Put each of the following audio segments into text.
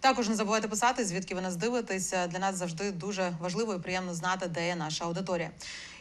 Також не забувайте писати, звідки ви нас дивитеся. Для нас завжди дуже важливо і приємно знати, де є наша аудиторія.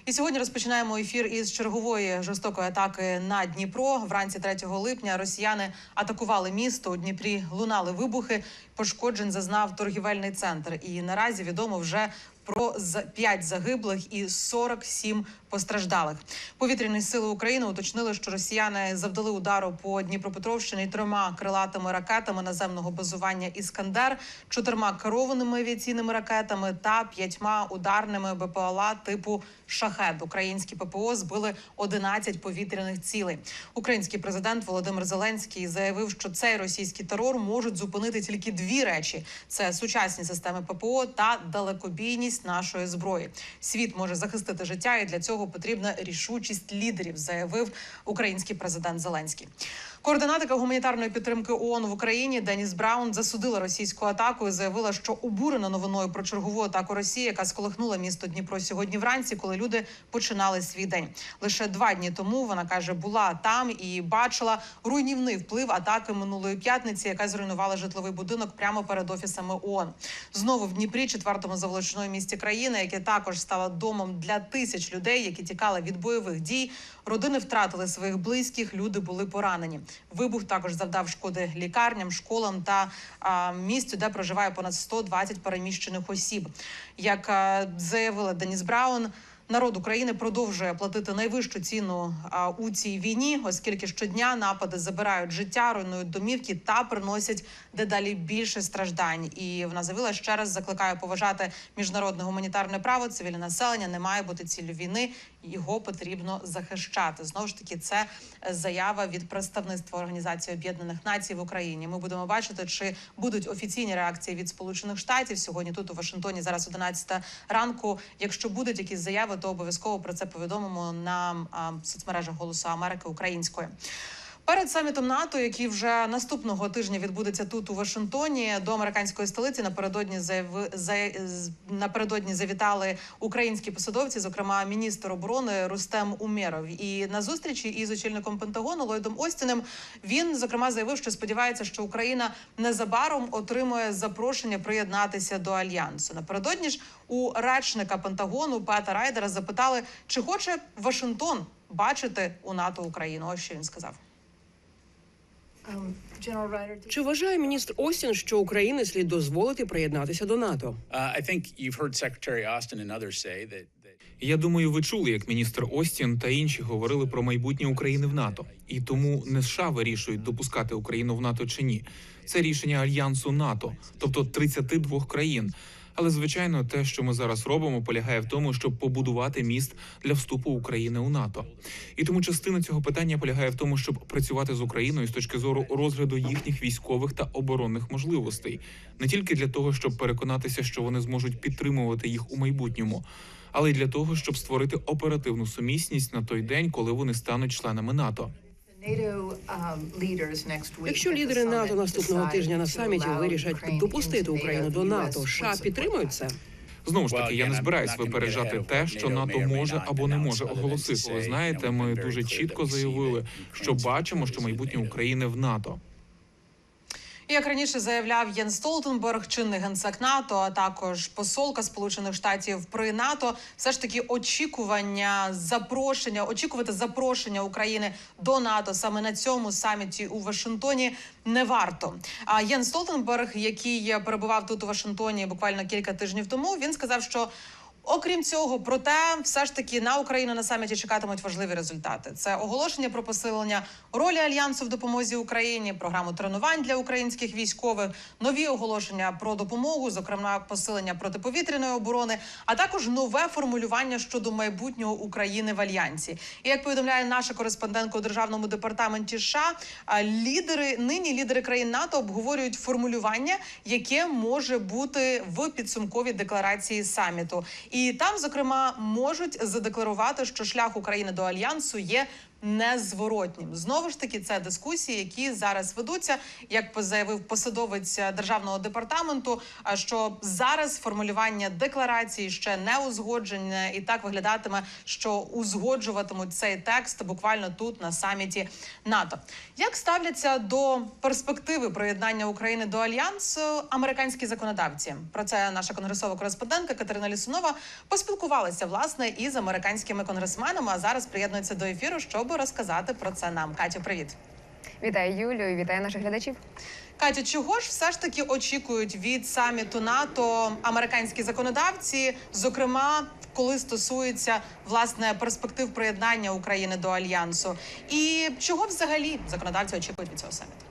І сьогодні розпочинаємо ефір із чергової жорстокої атаки на Дніпро. Вранці 3 липня росіяни атакували місто. У Дніпрі лунали вибухи. Пошкоджень зазнав торгівельний центр. І наразі відомо вже про 5 загиблих і 47 постраждалих. Повітряні сили України уточнили, що росіяни завдали удару по Дніпропетровщині трьома крилатими ракетами наземного базування Іскандер, чотирма керованими авіаційними ракетами та п'ятьма ударними БПЛА типу Шахет. Українські ППО збили 11 повітряних цілей. Український президент Володимир Зеленський заявив, що цей російський терор можуть зупинити тільки дві речі: це сучасні системи ППО та далекобійність нашої зброї. Світ може захистити життя, і для цього потрібна рішучість лідерів, заявив український президент Зеленський. Координатика гуманітарної підтримки ООН в Україні Деніс Браун засудила російську атаку і заявила, що обурена новиною про чергову атаку Росії, яка сколихнула місто Дніпро сьогодні вранці, коли люди починали свій день. Лише два дні тому вона каже, була там і бачила руйнівний вплив атаки минулої п'ятниці, яка зруйнувала житловий будинок прямо перед офісами ООН. Знову в Дніпрі, четвертому заволоченому місті країни, яке також стало домом для тисяч людей, які тікали від бойових дій. Родини втратили своїх близьких, люди були поранені. Вибух також завдав шкоди лікарням, школам та місцю, де проживає понад 120 переміщених осіб. Як заявила Деніс Браун. Народ України продовжує платити найвищу ціну у цій війні, оскільки щодня напади забирають життя, руйнують домівки та приносять дедалі більше страждань. І вона заявила ще раз закликає поважати міжнародне гуманітарне право. Цивільне населення не має бути ціллю війни. Його потрібно захищати. Знову ж таки, це заява від представництва Організації Об'єднаних Націй в Україні. Ми будемо бачити, чи будуть офіційні реакції від Сполучених Штатів сьогодні. Тут у Вашингтоні зараз 11 ранку. Якщо будуть якісь заяви, то обов'язково про це повідомимо на соцмережах Голосу Америки українською. Перед самітом НАТО, який вже наступного тижня відбудеться тут у Вашингтоні, до американської столиці напередодні заяви за напередодні завітали українські посадовці, зокрема міністр оборони Рустем Умєров. І на зустрічі із очільником Пентагону Ллойдом Остіним він зокрема заявив, що сподівається, що Україна незабаром отримує запрошення приєднатися до альянсу. Напередодні ж у речника Пентагону Пета Райдера запитали, чи хоче Вашингтон бачити у НАТО Україну. Ось що він сказав. Чи вважає міністр Остін, що Україні слід дозволити приєднатися до НАТО? Uh, I think you've heard Secretary Austin and others say that, that Я думаю, ви чули, як міністр Остін та інші говорили про майбутнє України в НАТО, і тому не США вирішують допускати Україну в НАТО чи ні. Це рішення альянсу НАТО, тобто 32 країн. Але звичайно, те, що ми зараз робимо, полягає в тому, щоб побудувати міст для вступу України у НАТО. І тому частина цього питання полягає в тому, щоб працювати з Україною з точки зору розгляду їхніх військових та оборонних можливостей, не тільки для того, щоб переконатися, що вони зможуть підтримувати їх у майбутньому, але й для того, щоб створити оперативну сумісність на той день, коли вони стануть членами НАТО. NATO um, leaders next week Якщо лідери НАТО наступного decide тижня на to саміті вирішать Ukraine допустити into Україну до the НАТО, США підтримують це. Знову ж таки, я again, не I'm збираюсь випереджати те, what що NATO НАТО може або не може оголосити. Ви знаєте, ми дуже чітко that we see заявили, that що бачимо, що майбутнє NATO. України в НАТО. Як раніше заявляв Єн Столтенберг, чинний генсек НАТО, а також посолка Сполучених Штатів при НАТО, все ж таки очікування запрошення, очікувати запрошення України до НАТО саме на цьому саміті у Вашингтоні не варто. А Єн Столтенберг, який перебував тут у Вашингтоні буквально кілька тижнів тому, він сказав, що Окрім цього, проте все ж таки на Україну на саміті чекатимуть важливі результати. Це оголошення про посилення ролі альянсу в допомозі Україні, програму тренувань для українських військових, нові оголошення про допомогу, зокрема посилення протиповітряної оборони, а також нове формулювання щодо майбутнього України в альянсі. І як повідомляє наша кореспондентка у державному департаменті США, лідери нині лідери країн НАТО обговорюють формулювання, яке може бути в підсумковій декларації саміту. І там, зокрема, можуть задекларувати, що шлях України до альянсу є. Незворотнім знову ж таки це дискусії, які зараз ведуться, як заявив посадовець державного департаменту. а що зараз формулювання декларації ще не узгоджене, і так виглядатиме, що узгоджуватимуть цей текст буквально тут на саміті НАТО. Як ставляться до перспективи приєднання України до альянсу американські законодавці? Про це наша конгресова кореспондентка Катерина Лісунова поспілкувалася власне із американськими конгресменами. А зараз приєднується до ефіру, щоб розказати про це нам. Катю, привіт. Вітаю Юлію, і вітаю наших глядачів. Катю, чого ж все ж таки очікують від саміту НАТО американські законодавці, зокрема, коли стосується власне перспектив приєднання України до альянсу, і чого взагалі законодавці очікують від цього саміту?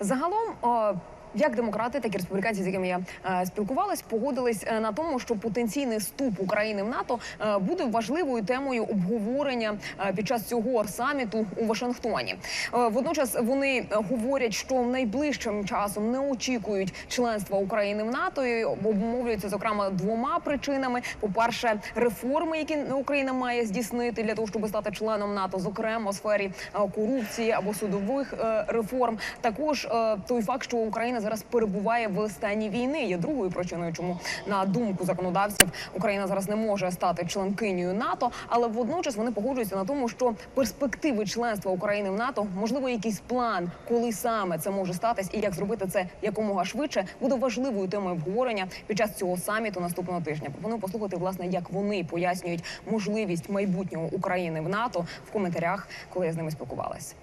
Загалом. о, як демократи, так і республіканці, з якими я е, спілкувалась, погодились е, на тому, що потенційний вступ України в НАТО е, буде важливою темою обговорення е, під час цього саміту у Вашингтоні. Е, водночас вони говорять, що найближчим часом не очікують членства України в НАТО і обумовлюються зокрема двома причинами: по перше, реформи, які Україна має здійснити для того, щоб стати членом НАТО, зокрема у сфері е, корупції або судових е, реформ. Також е, той факт, що Україна зараз перебуває в стані війни, є другою причиною, чому на думку законодавців Україна зараз не може стати членкинею НАТО, але водночас вони погоджуються на тому, що перспективи членства України в НАТО, можливо, якийсь план, коли саме це може статись, і як зробити це якомога швидше, буде важливою темою обговорення під час цього саміту наступного тижня. Пропоную послухати власне, як вони пояснюють можливість майбутнього України в НАТО в коментарях, коли я з ними спілкувалась.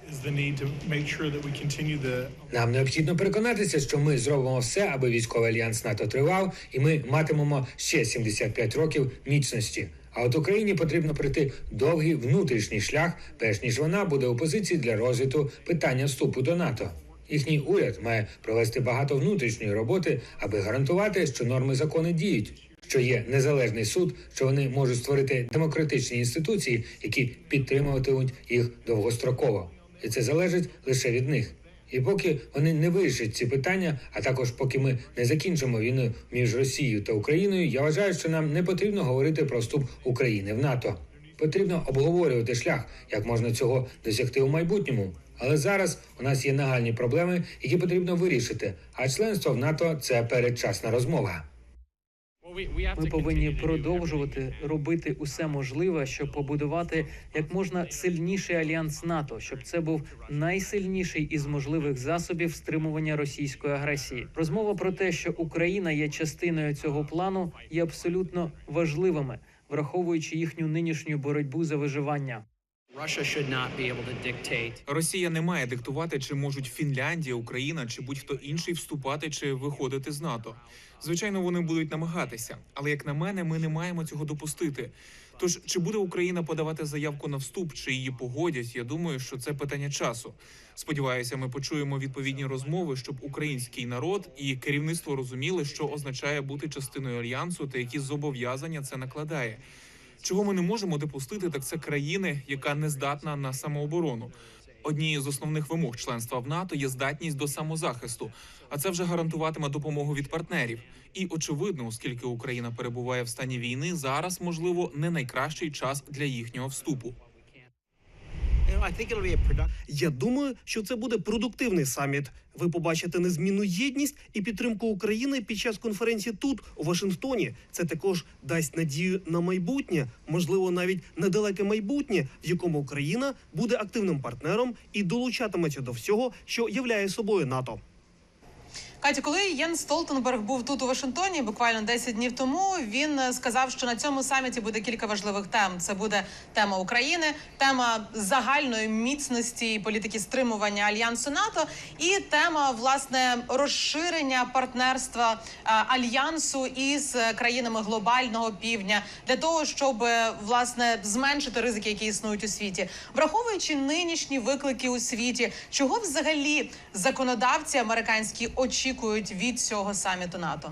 is the need to make sure that we continue the Нам необхідно переконатися, що ми зробимо все, аби військовий альянс НАТО тривав, і ми матимемо ще 75 років міцності. А от Україні потрібно пройти довгий внутрішній шлях, перш ніж вона буде у позиції для розвитку питання вступу до НАТО. Їхній уряд має провести багато внутрішньої роботи, аби гарантувати, що норми закони діють, що є незалежний суд, що вони можуть створити демократичні інституції, які підтримуватимуть їх довгостроково, і це залежить лише від них. І поки вони не вирішать ці питання, а також поки ми не закінчимо війну між Росією та Україною, я вважаю, що нам не потрібно говорити про вступ України в НАТО. Потрібно обговорювати шлях, як можна цього досягти у майбутньому. Але зараз у нас є нагальні проблеми, які потрібно вирішити. А членство в НАТО це передчасна розмова. Ми повинні продовжувати робити усе можливе, щоб побудувати як можна сильніший альянс НАТО, щоб це був найсильніший із можливих засобів стримування російської агресії. Розмова про те, що Україна є частиною цього плану, є абсолютно важливими, враховуючи їхню нинішню боротьбу за виживання. Росія не має диктувати, чи можуть Фінляндія, Україна чи будь-хто інший вступати чи виходити з НАТО. Звичайно, вони будуть намагатися, але як на мене, ми не маємо цього допустити. Тож чи буде Україна подавати заявку на вступ, чи її погодять? Я думаю, що це питання часу. Сподіваюся, ми почуємо відповідні розмови, щоб український народ і керівництво розуміли, що означає бути частиною альянсу та які зобов'язання це накладає. Чого ми не можемо допустити, так це країни, яка не здатна на самооборону. Однією з основних вимог членства в НАТО є здатність до самозахисту, а це вже гарантуватиме допомогу від партнерів. І очевидно, оскільки Україна перебуває в стані війни, зараз можливо не найкращий час для їхнього вступу. Я думаю, що це буде продуктивний саміт. Ви побачите незмінну єдність і підтримку України під час конференції тут, у Вашингтоні. Це також дасть надію на майбутнє, можливо, навіть недалеке майбутнє, в якому Україна буде активним партнером і долучатиметься до всього, що являє собою НАТО. Катя, коли Єн Столтенберг був тут у Вашингтоні, буквально 10 днів тому, він е, сказав, що на цьому саміті буде кілька важливих тем. Це буде тема України, тема загальної міцності і політики стримування альянсу НАТО, і тема власне розширення партнерства е, альянсу із е, країнами глобального півдня для того, щоб власне зменшити ризики, які існують у світі, враховуючи нинішні виклики у світі, чого взагалі законодавці американські очікують від цього саміту НАТО.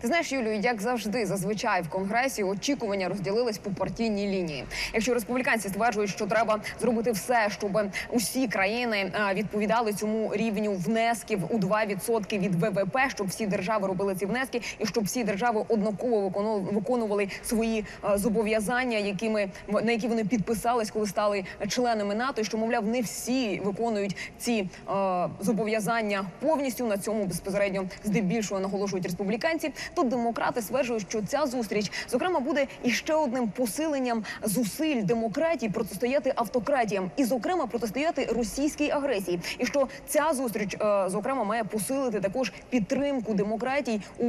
Ти знаєш, Юлію, як завжди, зазвичай в конгресі очікування розділились по партійній лінії. Якщо республіканці стверджують, що треба зробити все, щоб усі країни е, відповідали цьому рівню внесків у 2% від ВВП, щоб всі держави робили ці внески, і щоб всі держави однаково викону- виконували свої е, зобов'язання, якими на які вони підписались, коли стали членами НАТО, і що мовляв не всі виконують ці е, зобов'язання повністю на цьому безпосередньо здебільшого наголошують республіканці. Тут демократи стверджують, що ця зустріч зокрема буде іще одним посиленням зусиль демократії протистояти автократіям, і зокрема протистояти російській агресії. І що ця зустріч е, зокрема має посилити також підтримку демократій у,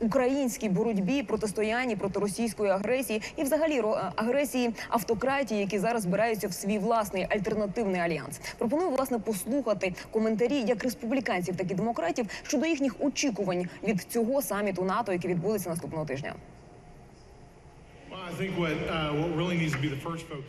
українській боротьбі протистоянні проти російської агресії і взагалі е, агресії автократії, які зараз збираються в свій власний альтернативний альянс. Пропоную власне послухати коментарі як республіканців, так і демократів щодо їхніх очікувань від цього саміту НАТО, який відбудеться наступного тижня.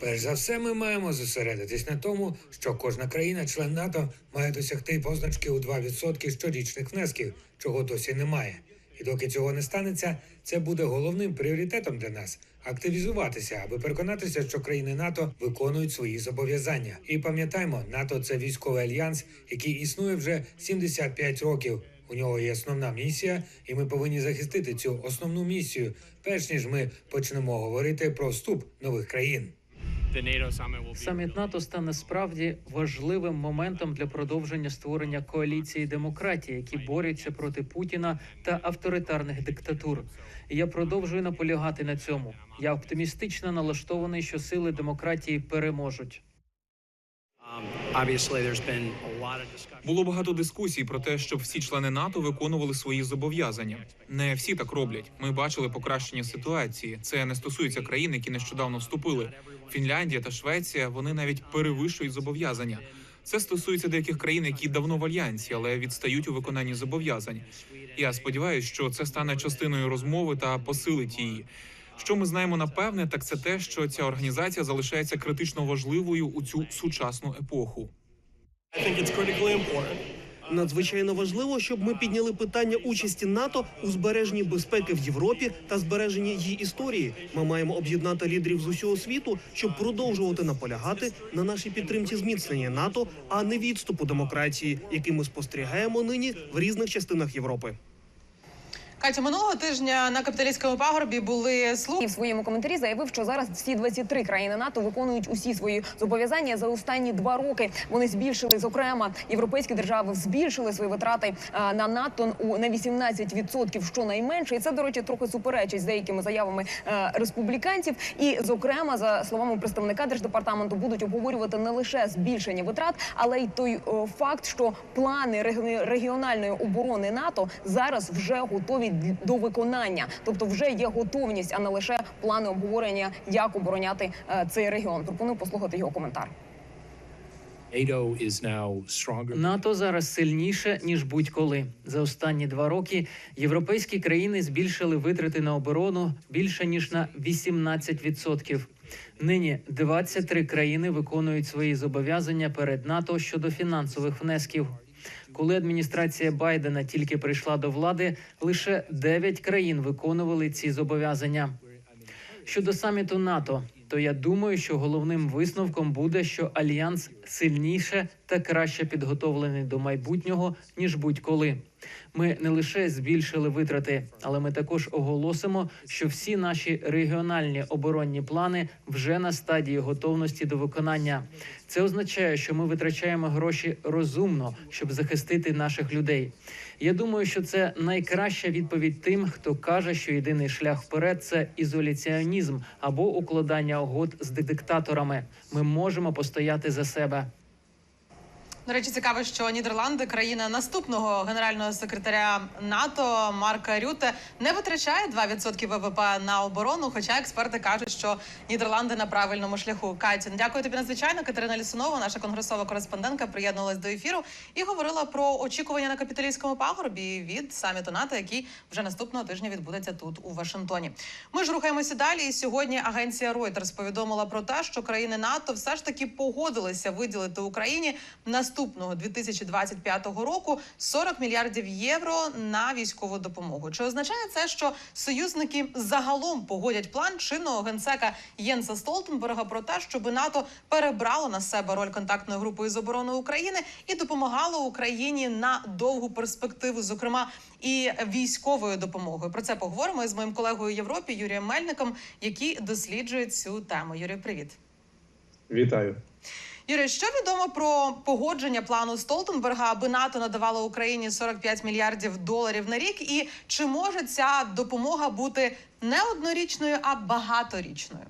Перш за все, ми маємо зосередитись на тому, що кожна країна, член НАТО, має досягти позначки у 2% щорічних внесків, чого досі немає. І доки цього не станеться, це буде головним пріоритетом для нас активізуватися, аби переконатися, що країни НАТО виконують свої зобов'язання. І пам'ятаймо, НАТО це військовий альянс, який існує вже 75 років. У нього є основна місія, і ми повинні захистити цю основну місію, перш ніж ми почнемо говорити про вступ нових країн. Саміт НАТО стане справді важливим моментом для продовження створення коаліції демократії, які борються проти Путіна та авторитарних диктатур. Я продовжую наполягати на цьому. Я оптимістично налаштований, що сили демократії переможуть. Було багато дискусій про те, щоб всі члени НАТО виконували свої зобов'язання. Не всі так роблять. Ми бачили покращення ситуації. Це не стосується країн, які нещодавно вступили. Фінляндія та Швеція вони навіть перевищують зобов'язання. Це стосується деяких країн, які давно в альянсі, але відстають у виконанні зобов'язань. Я сподіваюся, що це стане частиною розмови та посилить її. Що ми знаємо напевне, так це те, що ця організація залишається критично важливою у цю сучасну епоху. Надзвичайно важливо, щоб ми підняли питання участі НАТО у збереженні безпеки в Європі та збереженні її історії. Ми маємо об'єднати лідерів з усього світу, щоб продовжувати наполягати на нашій підтримці зміцнення НАТО, а не відступу демократії, який ми спостерігаємо нині в різних частинах Європи. Катя, минулого тижня на капіталістському пагорбі були слухи. В своєму коментарі заявив, що зараз всі 23 країни НАТО виконують усі свої зобов'язання за останні два роки. Вони збільшили, зокрема, європейські держави збільшили свої витрати на НАТО у на 18% щонайменше. І це, до речі, трохи суперечить з деякими заявами е, республіканців. І, зокрема, за словами представника держдепартаменту, будуть обговорювати не лише збільшення витрат, але й той факт, що плани регіональної оборони НАТО зараз вже готові до виконання, тобто вже є готовність, а не лише плани обговорення, як обороняти е, цей регіон. Пропоную послухати його коментар. НАТО зараз сильніше ніж будь-коли. За останні два роки європейські країни збільшили витрати на оборону більше ніж на 18%. Нині 23 країни виконують свої зобов'язання перед НАТО щодо фінансових внесків. Коли адміністрація Байдена тільки прийшла до влади, лише 9 країн виконували ці зобов'язання. Щодо саміту НАТО, то я думаю, що головним висновком буде, що альянс сильніше та краще підготовлений до майбутнього ніж будь-коли. Ми не лише збільшили витрати, але ми також оголосимо, що всі наші регіональні оборонні плани вже на стадії готовності до виконання. Це означає, що ми витрачаємо гроші розумно, щоб захистити наших людей. Я думаю, що це найкраща відповідь тим, хто каже, що єдиний шлях вперед це ізоляціонізм або укладання угод з диктаторами. Ми можемо постояти за себе. До речі, цікаво, що Нідерланди, країна наступного генерального секретаря НАТО Марка Рюте, не витрачає 2% ВВП на оборону. Хоча експерти кажуть, що Нідерланди на правильному шляху. Катін, дякую тобі надзвичайно. Катерина Лісунова, наша конгресова кореспондентка, приєднувалась до ефіру і говорила про очікування на капіталійському пагорбі від саміту НАТО, який вже наступного тижня відбудеться тут у Вашингтоні. Ми ж рухаємося далі. І сьогодні агенція Reuters повідомила про те, що країни НАТО все ж таки погодилися виділити Україні наступного 2025 року 40 мільярдів євро на військову допомогу. Чи означає це, що союзники загалом погодять план чинного генсека Єнса Столтенберга про те, щоб НАТО перебрало на себе роль контактної групи із оборони України і допомагало Україні на довгу перспективу, зокрема і військовою допомогою? Про це поговоримо із моїм колегою Європі Юрієм Мельником, який досліджує цю тему. Юрій, привіт. Вітаю. Юрій, що відомо про погодження плану Столтенберга, аби НАТО надавало Україні 45 мільярдів доларів на рік? І чи може ця допомога бути не однорічною, а багаторічною?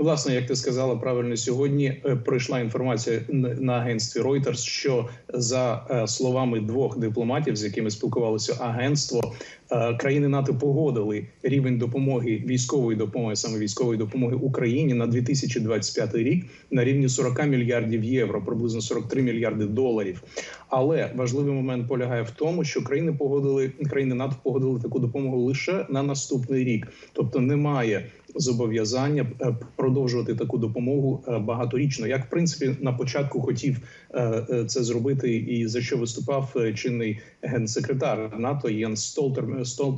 Власне, як ти сказала правильно, сьогодні е, пройшла інформація на агентстві Reuters, що за е, словами двох дипломатів, з якими спілкувалося агентство, е, країни НАТО погодили рівень допомоги військової допомоги, саме військової допомоги Україні на 2025 рік на рівні 40 мільярдів євро, приблизно 43 мільярди доларів. Але важливий момент полягає в тому, що країни погодили країни НАТО погодили таку допомогу лише на наступний рік, тобто немає зобов'язання е, продовжувати таку допомогу е, багаторічно, як в принципі на початку хотів е, це зробити, і за що виступав чинний генсекретар НАТО Столтер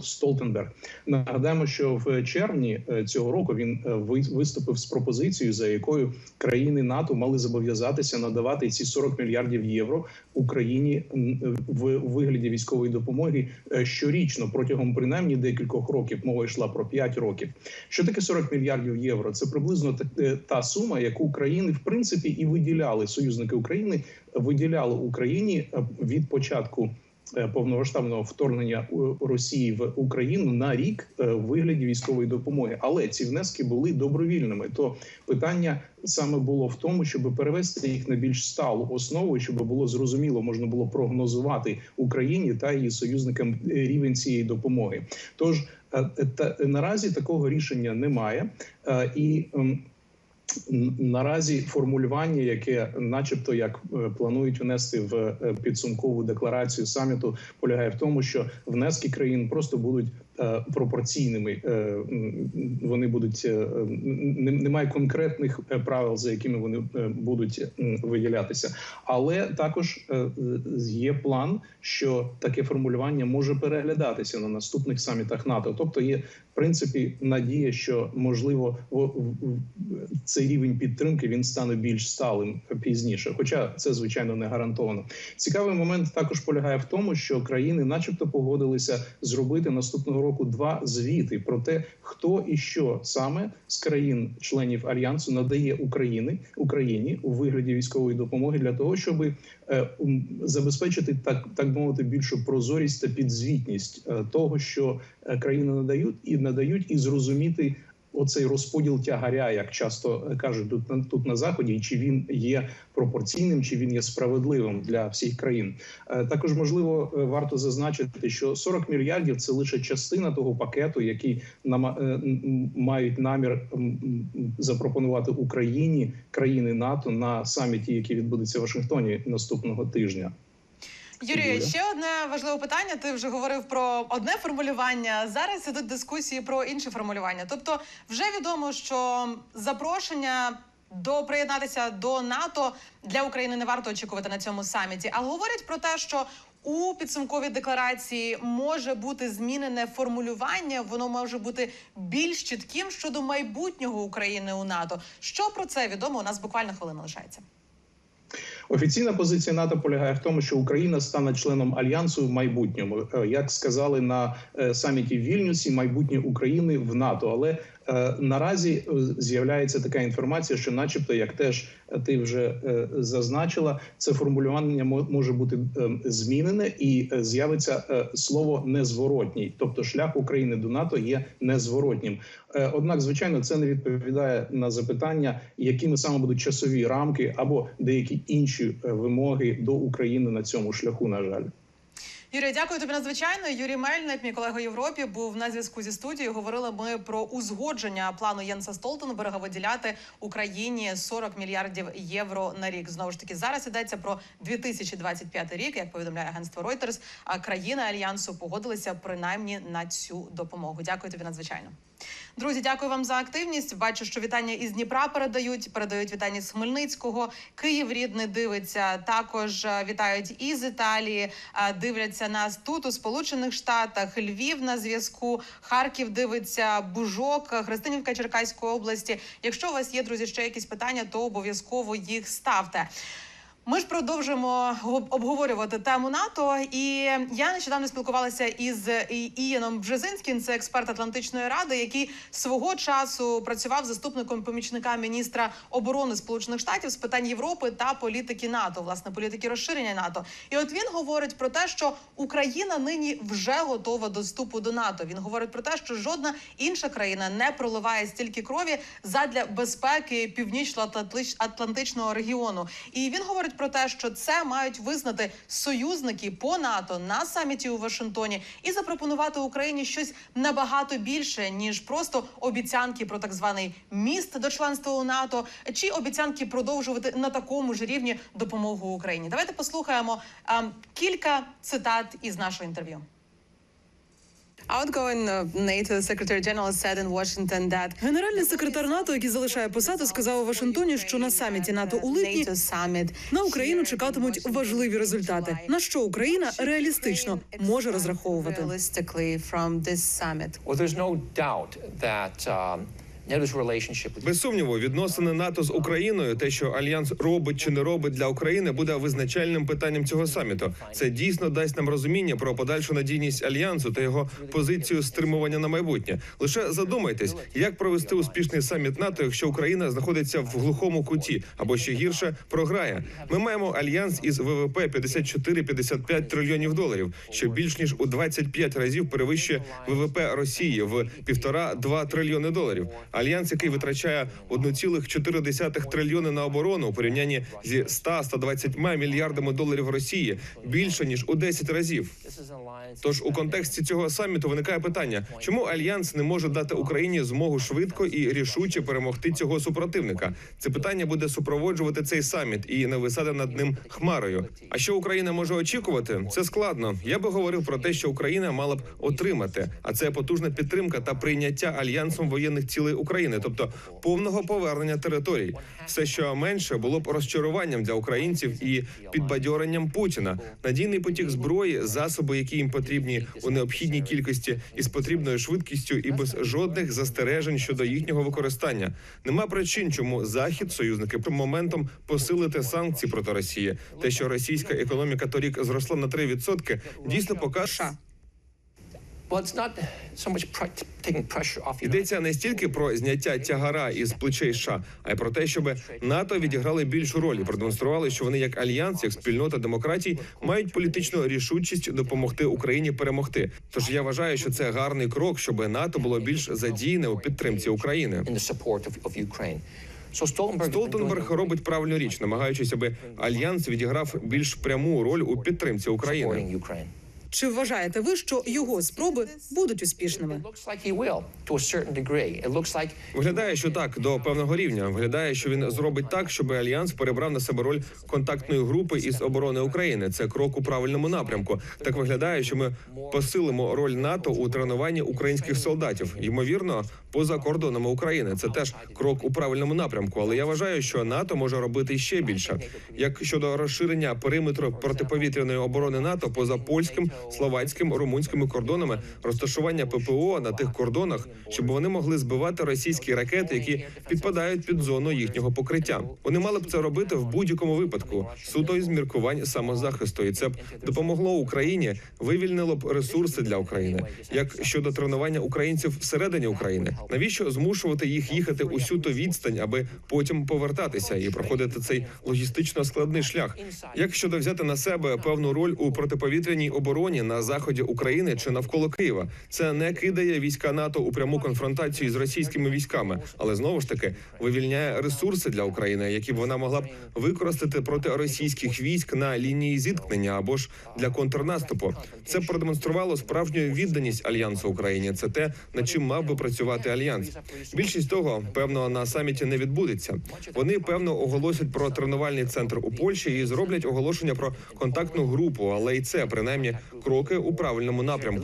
Столтенберг. Нагадаємо, що в червні цього року він виступив з пропозицією, за якою країни НАТО мали зобов'язатися надавати ці 40 мільярдів євро Україні в вигляді військової допомоги щорічно протягом принаймні декількох років. Мова йшла про 5 років. Що таке 40 мільярдів євро? Це приблизно та- е, сума, яку країни в принципі і виділяли союзники України, виділяли Україні е, від початку. Е, Повномасштабного вторгнення Росії в Україну на рік е, в вигляді військової допомоги, але ці внески були добровільними. То питання саме було в тому, щоб перевести їх на більш сталу основу, щоб було зрозуміло, можна було прогнозувати Україні та її союзникам е, рівень цієї допомоги. Тож е, та наразі такого рішення немає, Е, і наразі формулювання, яке, начебто, як е, планують внести в е, підсумкову декларацію саміту, полягає в тому, що внески країн просто будуть. Е, Пропорційними Е, вони будуть е, немає конкретних правил, за якими вони будуть виділятися, але також є план, що таке формулювання може переглядатися на наступних самітах НАТО. Тобто є в принципі надія, що можливо цей рівень підтримки він стане більш сталим пізніше. Хоча це звичайно не гарантовано. Цікавий момент також полягає в тому, що країни, начебто, погодилися зробити наступного року два звіти про те, хто і що саме з країн-членів альянсу надає Україні Україні у вигляді військової допомоги для того, щоб е, забезпечити так, так мовити, більшу прозорість та підзвітність е, того, що е, країни надають і надають, і зрозуміти. Оцей розподіл тягаря, як часто е, кажуть тут на тут на заході, чи він є пропорційним, чи він є справедливим для всіх країн. Е, Також можливо е, варто зазначити, що 40 мільярдів це лише частина того пакету, який мають намір запропонувати Україні країни НАТО на саміті, який відбудеться в Вашингтоні наступного тижня. Юрію, ще одне важливе питання. Ти вже говорив про одне формулювання. Зараз ідуть дискусії про інше формулювання. Тобто, вже відомо, що запрошення до приєднатися до НАТО для України не варто очікувати на цьому саміті. А говорять про те, що у підсумковій декларації може бути змінене формулювання. Воно може бути більш чітким щодо майбутнього України у НАТО. Що про це відомо? У нас буквально хвилина лишається. Офіційна позиція НАТО полягає в тому, що Україна стане членом альянсу в майбутньому, Е, як сказали на е, саміті в Вільнюсі, майбутнє України в НАТО. Але наразі е, з'являється така інформація, що, начебто, як теж ти вже е, зазначила, це формулювання мо- може бути е, змінене і е, з'явиться е, слово незворотній, тобто шлях України до НАТО є незворотнім. Е, Однак, звичайно, це не відповідає на запитання, якими саме будуть часові рамки або деякі інші е, вимоги до України на цьому шляху. На жаль. Юрій, дякую тобі надзвичайно. Юрій Мельник, мій колега Європі, був на зв'язку зі студією. Говорили ми про узгодження плану Єнса Столтенберга виділяти Україні 40 мільярдів євро на рік. Знову ж таки, зараз йдеться про 2025 рік. Як повідомляє агентство Reuters, а країни альянсу погодилися принаймні на цю допомогу. Дякую тобі надзвичайно. Друзі, дякую вам за активність. Бачу, що вітання із Дніпра передають. Передають вітання з Хмельницького. Київ рідний дивиться. Також е, вітають із Італії. е, Дивляться нас тут у Сполучених Штатах. Львів на зв'язку. Харків дивиться. Бужок, Христинівка Черкаської області. Якщо у вас є друзі ще якісь питання, то обов'язково їх ставте. Ми ж продовжуємо об- обговорювати тему НАТО, і я нещодавно спілкувалася із Ієном Бжезинським, це експерт Атлантичної ради, який свого часу працював заступником помічника міністра оборони Сполучених Штатів з питань Європи та політики НАТО, власне, політики розширення НАТО. І от він говорить про те, що Україна нині вже готова до вступу до НАТО. Він говорить про те, що жодна інша країна не проливає стільки крові задля безпеки північно-атлантичного регіону. І він говорить про те, що це мають визнати союзники по НАТО на саміті у Вашингтоні і запропонувати Україні щось набагато більше ніж просто обіцянки про так званий міст до членства у НАТО чи обіцянки продовжувати на такому ж рівні допомогу Україні. Давайте послухаємо а, кілька цитат із нашого інтерв'ю. Генеральний секретар НАТО, який залишає посаду, сказав у Вашингтоні, що на саміті НАТО у липні на Україну чекатимуть важливі результати. На що Україна реалістично може розраховувати. Well, there's no doubt that um, Без сумніву, відносини НАТО з Україною, те, що альянс робить чи не робить для України, буде визначальним питанням цього саміту. Це дійсно дасть нам розуміння про подальшу надійність альянсу та його позицію стримування на майбутнє. Лише задумайтесь, як провести успішний саміт НАТО, якщо Україна знаходиться в глухому куті або ще гірше програє. Ми маємо альянс із ВВП 54-55 трильйонів доларів, що більш ніж у 25 разів перевищує ВВП Росії в півтора-два трильйони доларів. Альянс, який витрачає 1,4 трильйони на оборону у порівнянні зі 100-120 мільярдами доларів Росії, більше ніж у 10 разів. Тож у контексті цього саміту виникає питання, чому альянс не може дати Україні змогу швидко і рішуче перемогти цього супротивника? Це питання буде супроводжувати цей саміт і нависати над ним хмарою. А що Україна може очікувати? Це складно. Я би говорив про те, що Україна мала б отримати, а це потужна підтримка та прийняття альянсом воєнних цілей України, тобто повного повернення територій. Все, що менше, було б розчаруванням для українців і підбадьоренням Путіна. Надійний потік зброї, засоби, які їм потрібні у необхідній кількості і з потрібною швидкістю, і без жодних застережень щодо їхнього використання. Нема причин, чому захід союзники моментом посилити санкції проти Росії. Те, що російська економіка торік зросла на 3%, дійсно покаже. Йдеться не стільки про зняття тягара із плечей США, а й про те, щоб НАТО відіграли більшу роль і продемонстрували, що вони як альянс, як спільнота демократій, мають політичну рішучість допомогти Україні перемогти. Тож я вважаю, що це гарний крок, щоб НАТО було більш задіяне у підтримці України. Столтенберг робить правильну річ, намагаючись, аби альянс відіграв більш пряму роль у підтримці України. Чи вважаєте ви, що його спроби будуть успішними? Виглядає, що так до певного рівня. Виглядає, що він зробить так, щоб альянс перебрав на себе роль контактної групи із оборони України. Це крок у правильному напрямку. Так виглядає, що ми посилимо роль НАТО у тренуванні українських солдатів. Ймовірно, поза кордонами України. Це теж крок у правильному напрямку. Але я вважаю, що НАТО може робити ще більше. Як щодо розширення периметру протиповітряної оборони НАТО поза польським словацьким, румунськими кордонами розташування ППО на тих кордонах, щоб вони могли збивати російські ракети, які підпадають під зону їхнього покриття. Вони мали б це робити в будь-якому випадку, суто із міркувань самозахисту, і це б допомогло Україні, вивільнило б ресурси для України. Як щодо тренування українців всередині України, навіщо змушувати їх їхати усю ту відстань, аби потім повертатися і проходити цей логістично складний шлях? Як щодо взяти на себе певну роль у протиповітряній обороні на заході України чи навколо Києва, це не кидає війська НАТО у пряму конфронтацію з російськими військами, але знову ж таки вивільняє ресурси для України, які б вона могла б використати проти російських військ на лінії зіткнення або ж для контрнаступу. Це продемонструвало справжню відданість альянсу Україні. Це те, над чим мав би працювати альянс. Більшість того, певно, на саміті не відбудеться. Вони певно оголосять про тренувальний центр у Польщі і зроблять оголошення про контактну групу, але й це принаймні кроки у правильному напрямку.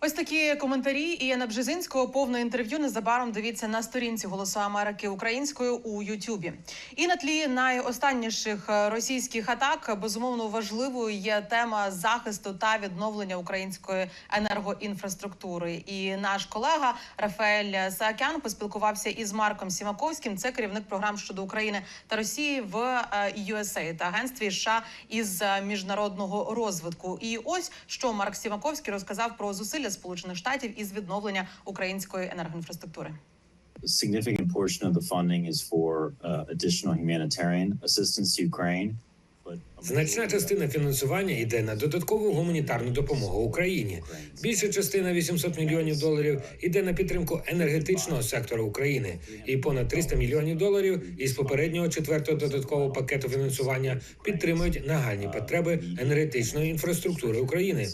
Ось такі коментарі Іяна Бжезинського. Повне інтерв'ю незабаром дивіться на сторінці Голосу Америки українською у Ютубі. І на тлі найостанніших е, російських атак безумовно важливою є тема захисту та відновлення української енергоінфраструктури. І наш колега Рафаель Саакян поспілкувався із Марком Сімаковським. Це керівник програм щодо України та Росії в е, USAID та агентстві США із е, міжнародного розвитку. І ось що Марк Сімаковський розказав про зусилля Сполучених Штатів із відновлення української енергоінфраструктури. significant portion of the funding is for uh, additional humanitarian assistance to Ukraine. Значна частина фінансування йде на додаткову гуманітарну допомогу Україні. Більша частина 800 мільйонів доларів йде на підтримку енергетичного сектору України, і понад 300 мільйонів доларів із попереднього четвертого додаткового пакету фінансування підтримують нагальні потреби енергетичної інфраструктури України.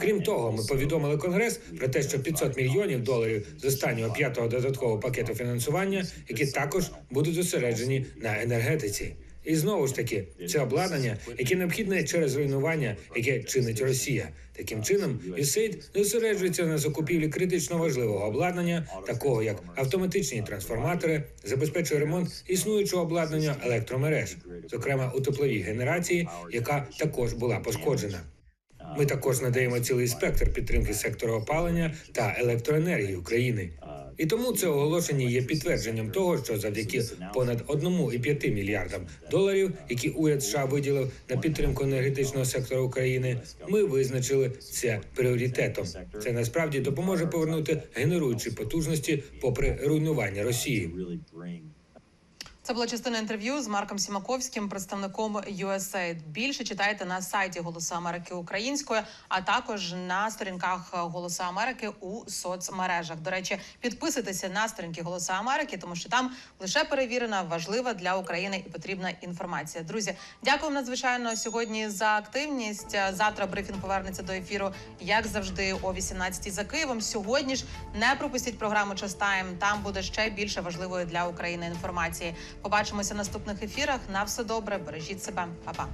Крім того, ми повідомили Конгрес про те, що 500 мільйонів доларів з останнього п'ятого додаткового пакету фінансування, які також будуть зосереджені на енергетиці. І знову ж таки, це обладнання, яке необхідне через руйнування, яке чинить Росія. Таким чином, USAID зосереджується на закупівлі критично важливого обладнання, такого як автоматичні трансформатори, забезпечує ремонт існуючого обладнання електромереж, зокрема у тепловій генерації, яка також була пошкоджена. Ми також надаємо цілий спектр підтримки сектору опалення та електроенергії України. І тому це оголошення є підтвердженням того, що завдяки понад 1,5 мільярдам доларів, які уряд США виділив на підтримку енергетичного сектору України, ми визначили це пріоритетом. Це насправді допоможе повернути генеруючі потужності попри руйнування Росії. Це була частина інтерв'ю з Марком Сімаковським, представником USAID. Більше читайте на сайті Голосу Америки українською, а також на сторінках Голосу Америки у соцмережах. До речі, підписуйтеся на сторінки Голосу Америки, тому що там лише перевірена, важлива для України і потрібна інформація. Друзі, дякую надзвичайно сьогодні за активність. Завтра брифінг повернеться до ефіру, як завжди, о 18 за Києвом. Сьогодні ж не пропустіть програму «Час Тайм». Там буде ще більше важливої для України інформації. Побачимося в наступних ефірах. На все добре, бережіть себе, Па-па.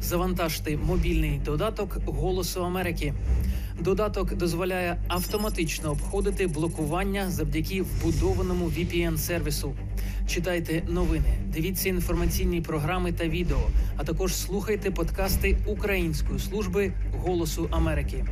Завантажте мобільний додаток Голосу Америки. Додаток дозволяє автоматично обходити блокування завдяки вбудованому VPN сервісу. Читайте новини, дивіться інформаційні програми та відео, а також слухайте подкасти Української служби Голосу Америки.